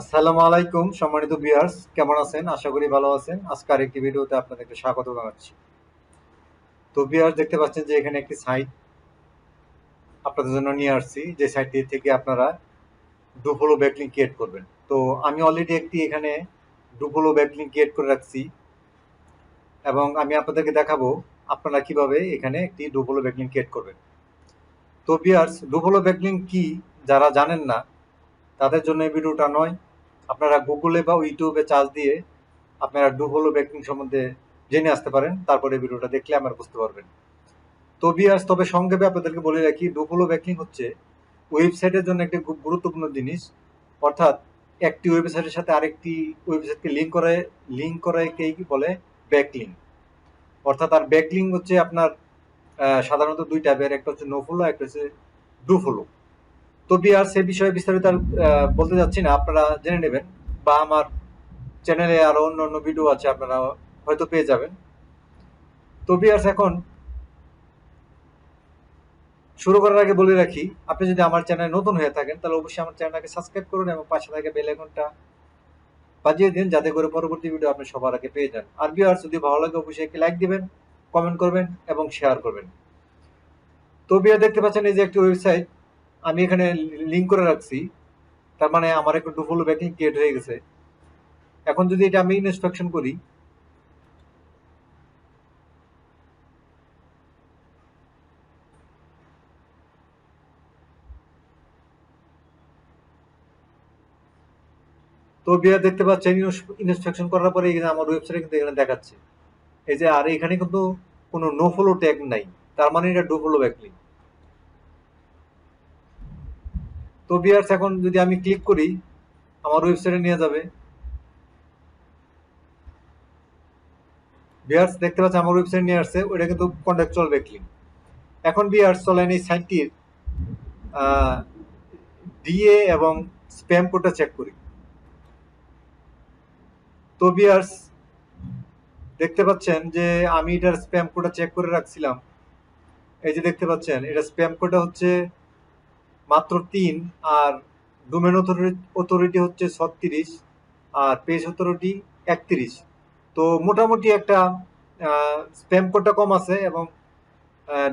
আসসালামু আলাইকুম, সম্মানিত ভিউয়ার্স কেমন আছেন? আশা করি ভালো আছেন। আজকে আরেকটি ভিডিওতে আপনাদেরকে স্বাগত জানাচ্ছি। তো ভিউয়ার্স দেখতে পাচ্ছেন যে এখানে একটি সাইট আপনাদের জন্য নিয়ে আসছি। যে সাইটটি থেকে আপনারা ডুপোলো ব্যাকলিং ক্রিয়েট করবেন। তো আমি অলরেডি একটি এখানে ডুপোলো ব্যাকলিং ক্রিয়েট করে রাখছি এবং আমি আপনাদেরকে দেখাবো আপনারা কীভাবে এখানে একটি ডুপোলো ব্যাকলিং ক্রিয়েট করবেন। তো ভিউয়ার্স ডুপোলো ব্যাকলিং কি, যারা জানেন না, তাদের জন্য এই ভিডিওটা নয়। আপনারা গুগলে বা ইউটিউবে চার্জ দিয়ে আপনারা ডুবলো ব্যাকিং সম্বন্ধে জেনে আসতে পারেন, তারপরে ভিডিওটা দেখলে আমরা বুঝতে পারবেন। তো বিয়াস তবে সংক্ষেপে আপনাদেরকে বলে রাখি ডুবলো ব্যাকিং হচ্ছে ওয়েবসাইটের জন্য একটি খুব গুরুত্বপূর্ণ জিনিস। অর্থাৎ একটি ওয়েবসাইটের সাথে আরেকটি ওয়েবসাইটকে লিঙ্ক করে লিঙ্ক করাকেই কি বলে ব্যাকলিং অর্থাৎ আর ব্যাকলিং হচ্ছে আপনার সাধারণত দুই টাইপের একটা হচ্ছে নো ফলো একটা হচ্ছে ডু ফলো তো বিয়ার সে বিষয়ে বিস্তারিত আর, বলতে যাচ্ছি না আপনারা জেনে নেবেন বা আমার চ্যানেলে আরও অন্য অন্য ভিডিও আছে আপনারা হয়তো পেয়ে যাবেন। তো বিয়ার্স এখন শুরু করার আগে বলে রাখি আপনি যদি আমার চ্যানেলে নতুন হয়ে থাকেন তাহলে অবশ্যই আমার চ্যানেলটাকে সাবস্ক্রাইব করুন এবং পাশে থাকা বেল আইকনটা বাজিয়ে দিন যাতে করে পরবর্তী ভিডিও আপনি সবার আগে পেয়ে যান। আর বিয়ার্স যদি ভালো লাগে অবশ্যই একটি লাইক দিবেন কমেন্ট করবেন এবং শেয়ার করবেন। তো বিয়ার দেখতে পাচ্ছেন এই যে একটি ওয়েবসাইট আমি এখানে লিঙ্ক করে রাখছি। তার মানে আমার একটু ডুফলো ব্যাকিং ক্রিয়েট হয়ে গেছে। এখন যদি এটা আমি ইনস্ট্রাকশন করি, তো বিয়ার দেখতে পাচ্ছেন ইনস্ট্রাকশন করার পরে এখানে আমার ওয়েবসাইটে কিন্তু এখানে দেখাচ্ছে। এই যে, আর এখানে কিন্তু কোনো নো ফলো ট্যাগ নাই। তার মানে এটা ডু ফলো ব্যাকলিং তো বিয়ার্স এখন যদি আমি ক্লিক করি, আমার ওয়েবসাইটে নিয়ে যাবে। বিয়ার্স দেখতে পাচ্ছেন, আমার ওয়েবসাইট নিয়ে আসছে ওটা কিন্তু কন্ট্যাকচুয়াল ব্যাকলিং এখন বিয়ার্স চলেন এই সাইটটির ডিএ এবং স্প্যাম কোডটা চেক করি। তো বিয়ার্স দেখতে পাচ্ছেন যে আমি এটার স্প্যাম কোডটা চেক করে রাখছিলাম। এই যে দেখতে পাচ্ছেন, এটা স্প্যাম কোডটা হচ্ছে মাত্র তিন, আর ডোমেন অথরিটি হচ্ছে ছত্রিশ, আর পেজ অথরিটি একত্রিশ। তো মোটামুটি একটা স্প্যাম কোডটা কম আছে এবং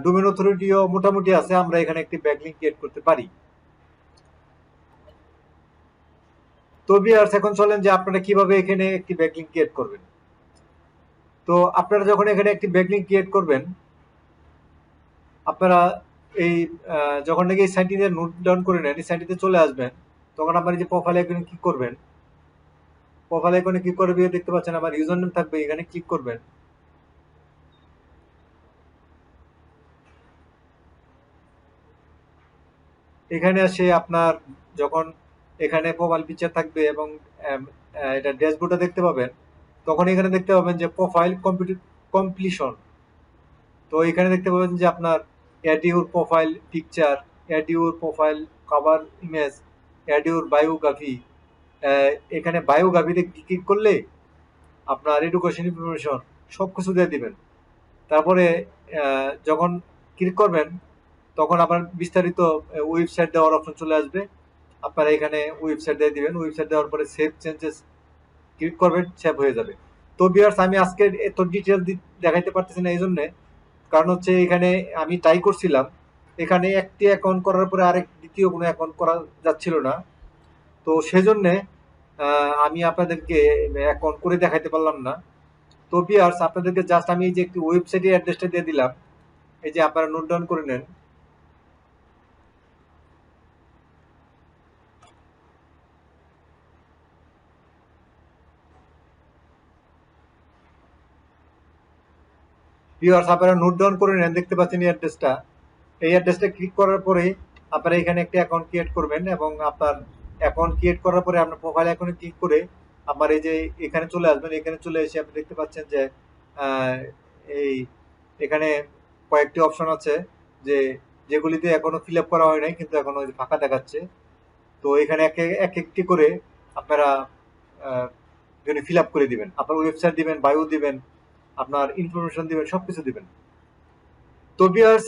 ডোমেন অথরিটিও মোটামুটি আছে, আমরা এখানে একটি ব্যাকলিং ক্রিয়েট করতে পারি। তো বিয়ার্স এখন চলেন যে আপনারা কীভাবে এখানে একটি ব্যাকলিং ক্রিয়েট করবেন। তো আপনারা যখন এখানে একটি ব্যাকলিং ক্রিয়েট করবেন, আপনারা এই যখন নাকি এই সাইটটিতে নোট ডাউন করে নেন, এই সাইটটিতে চলে আসবেন, তখন আপনার যে প্রোফাইল আইকনে ক্লিক করবেন প্রোফাইল আইকনে ক্লিক করে দিয়ে দেখতে পাচ্ছেন আমার ইউজার নেম থাকবে, এখানে ক্লিক করবেন। এখানে আসে আপনার যখন এখানে প্রোফাইল পিকচার থাকবে এবং এটা ড্যাশবোর্ডটা দেখতে পাবেন, তখন এখানে দেখতে পাবেন যে প্রোফাইল কমপ্লিশন তো এখানে দেখতে পাবেন যে আপনার add your profile picture add your profile cover image add your biography এখানে বায়োগ্রাফিতে ক্লিক করলে আপনার এডুকেশন ইনফরমেশন সব কিছু দিয়ে দিবেন। তারপরে যখন ক্লিক করবেন, তখন আপনার বিস্তারিত ওয়েবসাইট দেওয়ার অপশন চলে আসবে। আপনারা এখানে ওয়েবসাইট দিয়ে দিবেন। ওয়েবসাইট দেওয়ার পরে সেভ চেঞ্জেস ক্লিক করবেন সেভ হয়ে যাবে। তো বিয়ার্স আমি আজকে এত ডিটেল দেখাইতে পারতেছি না এই জন্যে কারণ হচ্ছে এখানে আমি ট্রাই করছিলাম। এখানে একটি অ্যাকাউন্ট করার পরে আরেক দ্বিতীয় কোনো অ্যাকাউন্ট করা যাচ্ছিল না। তো সেজন্যে আমি আপনাদেরকে অ্যাকাউন্ট করে দেখাইতে পারলাম না। তো বিয়ার্স আপনাদেরকে জাস্ট আমি এই যে একটি ওয়েবসাইটের অ্যাড্রেসটা দিয়ে দিলাম। এই যে আপনারা নোট ডাউন করে নেন। ভিউয়ার্স আপনারা নোট ডাউন করে নেন, দেখতে পাচ্ছেন এই অ্যাড্রেসটা এই অ্যাড্রেসটা ক্লিক করার পরে আপনারা এখানে একটি অ্যাকাউন্ট ক্রিয়েট করবেন এবং আপনার অ্যাকাউন্ট ক্রিয়েট করার পরে আপনার প্রোফাইল অ্যাকাউন্টে ক্লিক করে আপনার এই যে এখানে চলে আসবেন, এখানে চলে এসে আপনি দেখতে পাচ্ছেন যে এই এখানে কয়েকটি অপশন আছে যে, যেগুলিতে এখনও ফিল আপ করা হয় নাই, কিন্তু এখনও ফাঁকা দেখাচ্ছে। তো এখানে এক- এক একটি করে আপনারা ফিল আপ করে দিবেন। আপনার ওয়েবসাইট দিবেন বায়ু দিবেন আপনার ইনফরমেশন দিবেন, সবকিছু দিবেন। তো বিয়ার্স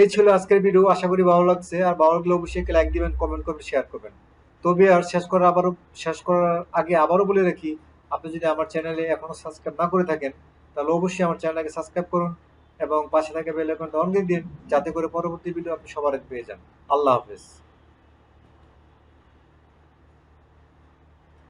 এই ছিল আজকের ভিডিও আশা করি ভালো লাগছে। আর ভালো লাগলে অবশ্যই লাইক দিবেন কমেন্ট করবেন শেয়ার করবেন। তো বিয়ার শেষ করার আবারও, শেষ করার আগে আবারও বলে রাখি, আপনি যদি আমার চ্যানেলে এখনও সাবস্ক্রাইব না করে থাকেন, তাহলে অবশ্যই আমার চ্যানেলটাকে সাবস্ক্রাইব করুন এবং পাশে থাকা বেল আইকনটা অন দিন, যাতে করে পরবর্তী ভিডিও আপনি সবার পেয়ে যান। আল্লাহ হাফেজ।